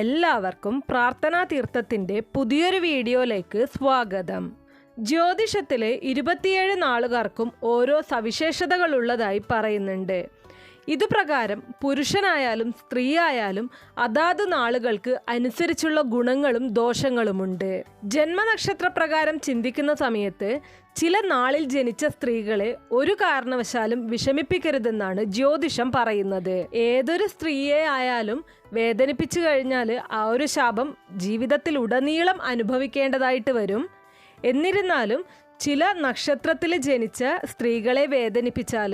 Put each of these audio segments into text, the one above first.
എല്ലാവർക്കും പ്രാർത്ഥനാ തീർത്ഥത്തിന്റെ പുതിയൊരു വീഡിയോയിലേക്ക് സ്വാഗതം. ജ്യോതിഷത്തിലെ ഇരുപത്തിയേഴ് നാളുകാർക്കും ഓരോ സവിശേഷതകളുള്ളതായി പറയുന്നുണ്ട്. ഇതുപ്രകാരം പുരുഷനായാലും സ്ത്രീയായാലും അതാത് നാളുകൾക്ക് അനുസരിച്ചുള്ള ഗുണങ്ങളും ദോഷങ്ങളുമുണ്ട്. ജന്മനക്ഷത്ര പ്രകാരം ചിന്തിക്കുന്ന സമയത്ത് ചില നാളിൽ ജനിച്ച സ്ത്രീകളെ ഒരു കാരണവശാലും വിഷമിപ്പിക്കരുതെന്നാണ് ജ്യോതിഷം പറയുന്നത്. ഏതൊരു സ്ത്രീയെ ആയാലും വേദനിപ്പിച്ചു കഴിഞ്ഞാൽ ആ ഒരു ശാപം ജീവിതത്തിൽ ഉടനീളം അനുഭവിക്കേണ്ടതായിട്ട് വരും. എന്നിരുന്നാലും ചില നക്ഷത്രത്തിൽ ജനിച്ച സ്ത്രീകളെ വേദനിപ്പിച്ചാൽ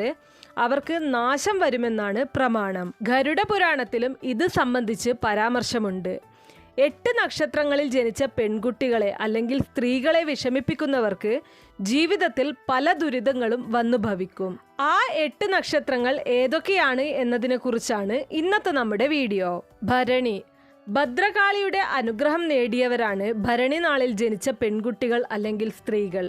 അവർക്ക് നാശം വരുമെന്നാണ് പ്രമാണം. ഗരുഡ പുരാണത്തിലും ഇത് സംബന്ധിച്ച് പരാമർശമുണ്ട്. എട്ട് നക്ഷത്രങ്ങളിൽ ജനിച്ച പെൺകുട്ടികളെ അല്ലെങ്കിൽ സ്ത്രീകളെ വിഷമിപ്പിക്കുന്നവർക്ക് ജീവിതത്തിൽ പല ദുരിതങ്ങളും വന്നു ഭവിക്കും. ആ എട്ട് നക്ഷത്രങ്ങൾ ഏതൊക്കെയാണ് എന്നതിനെക്കുറിച്ചാണ് ഇന്നത്തെ നമ്മുടെ വീഡിയോ. ഭരണി. ഭദ്രകാളിയുടെ അനുഗ്രഹം നേടിയവരാണ് ഭരണി നാളിൽ ജനിച്ച പെൺകുട്ടികൾ അല്ലെങ്കിൽ സ്ത്രീകൾ.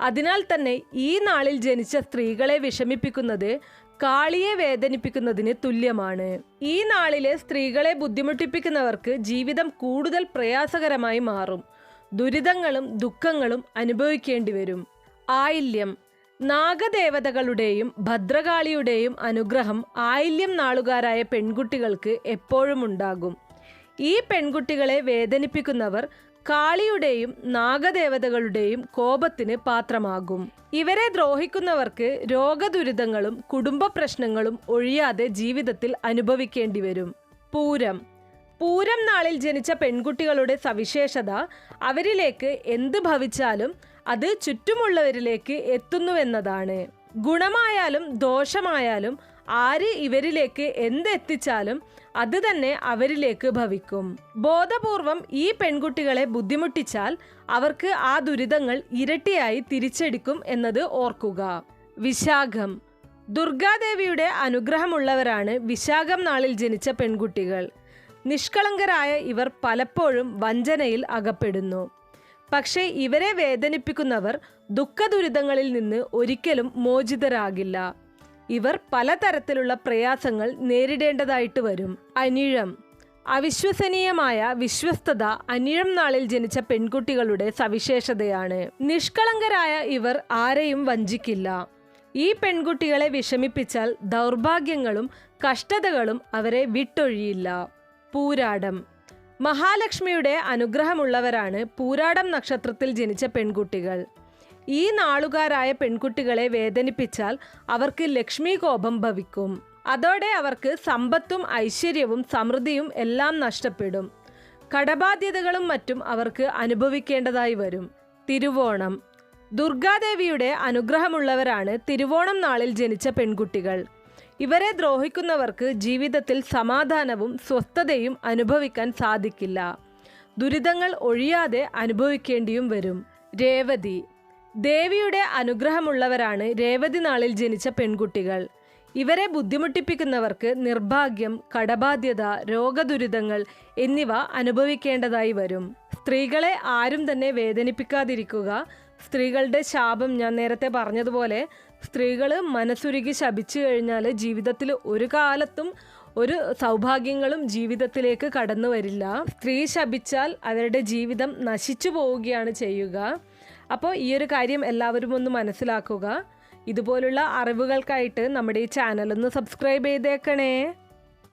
അതിനാൽ തന്നെ ഈ നാളിൽ ജനിച്ച സ്ത്രീകളെ വിഷമിപ്പിക്കുന്നത് കാളിയെ വേദനിപ്പിക്കുന്നതിന് തുല്യമാണ്. ഈ നാളിലെ സ്ത്രീകളെ ബുദ്ധിമുട്ടിപ്പിക്കുന്നവർക്ക് ജീവിതം കൂടുതൽ പ്രയാസകരമായി മാറും. ദുരിതങ്ങളും ദുഃഖങ്ങളും അനുഭവിക്കേണ്ടി വരും. ആയില്യം. നാഗദേവതകളുടെയും ഭദ്രകാളിയുടെയും അനുഗ്രഹം ആയില്യം നാളുകാരായ പെൺകുട്ടികൾക്ക് എപ്പോഴും ഉണ്ടാകും. ഈ പെൺകുട്ടികളെ വേദനിപ്പിക്കുന്നവർ കാളിയുടെയും നാഗദേവതകളുടെയും കോപത്തിന് പാത്രമാകും. ഇവരെ ദ്രോഹിക്കുന്നവർക്ക് രോഗദുരിതങ്ങളും കുടുംബ പ്രശ്നങ്ങളും ഒഴിയാതെ ജീവിതത്തിൽ അനുഭവിക്കേണ്ടി വരും പൂരം. പൂരം നാളിൽ ജനിച്ച പെൺകുട്ടികളുടെ സവിശേഷത അവരിലേക്ക് എന്ത് ഭവിച്ചാലും അത് ചുറ്റുമുള്ളവരിലേക്ക് എത്തുന്നുവെന്നതാണ്. ഗുണമായാലും ദോഷമായാലും ആര് ഇവരിലേക്ക് എന്തെത്തിച്ചാലും അത് തന്നെ അവരിലേക്ക് ഭവിക്കും. ബോധപൂർവം ഈ പെൺകുട്ടികളെ ബുദ്ധിമുട്ടിച്ചാൽ അവർക്ക് ആ ദുരിതങ്ങൾ ഇരട്ടിയായി തിരിച്ചെടുക്കും എന്നത് ഓർക്കുക. വിശാഖം. ദുർഗാദേവിയുടെ അനുഗ്രഹമുള്ളവരാണ് വിശാഖം നാളിൽ ജനിച്ച പെൺകുട്ടികൾ. നിഷ്കളങ്കരായ ഇവർ പലപ്പോഴും വഞ്ചനയിൽ അകപ്പെടുന്നു. പക്ഷേ ഇവരെ വേദനിപ്പിക്കുന്നവർ ദുഃഖദുരിതങ്ങളിൽ നിന്ന് ഒരിക്കലും മോചിതരാകില്ല. ഇവർ പലതരത്തിലുള്ള പ്രയാസങ്ങൾ നേരിടേണ്ടതായിട്ട് വരും. അനിഴം. അവിശ്വസനീയമായ വിശ്വസ്തത അനിഴം നാളിൽ ജനിച്ച പെൺകുട്ടികളുടെ സവിശേഷതയാണ്. നിഷ്കളങ്കരായ ഇവർ ആരെയും വഞ്ചിക്കില്ല. ഈ പെൺകുട്ടികളെ വിഷമിപ്പിച്ചാൽ ദൗർഭാഗ്യങ്ങളും കഷ്ടതകളും അവരെ വിട്ടൊഴിയില്ല. പൂരാടം. മഹാലക്ഷ്മിയുടെ അനുഗ്രഹമുള്ളവരാണ് പൂരാടം നക്ഷത്രത്തിൽ ജനിച്ച പെൺകുട്ടികൾ. ഈ നാളുകാരായ പെൺകുട്ടികളെ വേദനിപ്പിച്ചാൽ അവർക്ക് ലക്ഷ്മി കോപം ഭവിക്കും. അതോടെ അവർക്ക് സമ്പത്തും ഐശ്വര്യവും സമൃദ്ധിയും എല്ലാം നഷ്ടപ്പെടും. കടബാധ്യതകളും മറ്റും അവർക്ക് അനുഭവിക്കേണ്ടതായി വരും. തിരുവോണം. ദുർഗാദേവിയുടെ അനുഗ്രഹമുള്ളവരാണ് തിരുവോണം നാളിൽ ജനിച്ച പെൺകുട്ടികൾ. ഇവരെ ദ്രോഹിക്കുന്നവർക്ക് ജീവിതത്തിൽ സമാധാനവും സ്വസ്ഥതയും അനുഭവിക്കാൻ സാധിക്കില്ല. ദുരിതങ്ങൾ ഒഴിയാതെ അനുഭവിക്കേണ്ടിയും വരും. രേവതി. ദേവിയുടെ അനുഗ്രഹമുള്ളവരാണ് രേവതി നാളിൽ ജനിച്ച പെൺകുട്ടികൾ. ഇവരെ ബുദ്ധിമുട്ടിപ്പിക്കുന്നവർക്ക് നിർഭാഗ്യം കടബാധ്യത രോഗദുരിതങ്ങൾ എന്നിവ അനുഭവിക്കേണ്ടതായി വരും. സ്ത്രീകളെ ആരും തന്നെ വേദനിപ്പിക്കാതിരിക്കുക. സ്ത്രീകളുടെ ശാപം ഞാൻ നേരത്തെ പറഞ്ഞതുപോലെ സ്ത്രീകൾ മനസ്സുരുകി ശപിച്ചു കഴിഞ്ഞാൽ ജീവിതത്തിൽ ഒരു കാലത്തും ഒരു സൗഭാഗ്യങ്ങളും ജീവിതത്തിലേക്ക് കടന്നു വരില്ല സ്ത്രീ ശപിച്ചാൽ അവരുടെ ജീവിതം നശിച്ചു പോവുകയാണ് ചെയ്യുക. അപ്പോൾ ഈ ഒരു കാര്യം എല്ലാവരും ഒന്ന് മനസ്സിലാക്കുക. ഇതുപോലുള്ള അറിവുകൾക്കായിട്ട് നമ്മുടെ ഈ ചാനലൊന്ന് സബ്സ്ക്രൈബ് ചെയ്തേക്കണേ.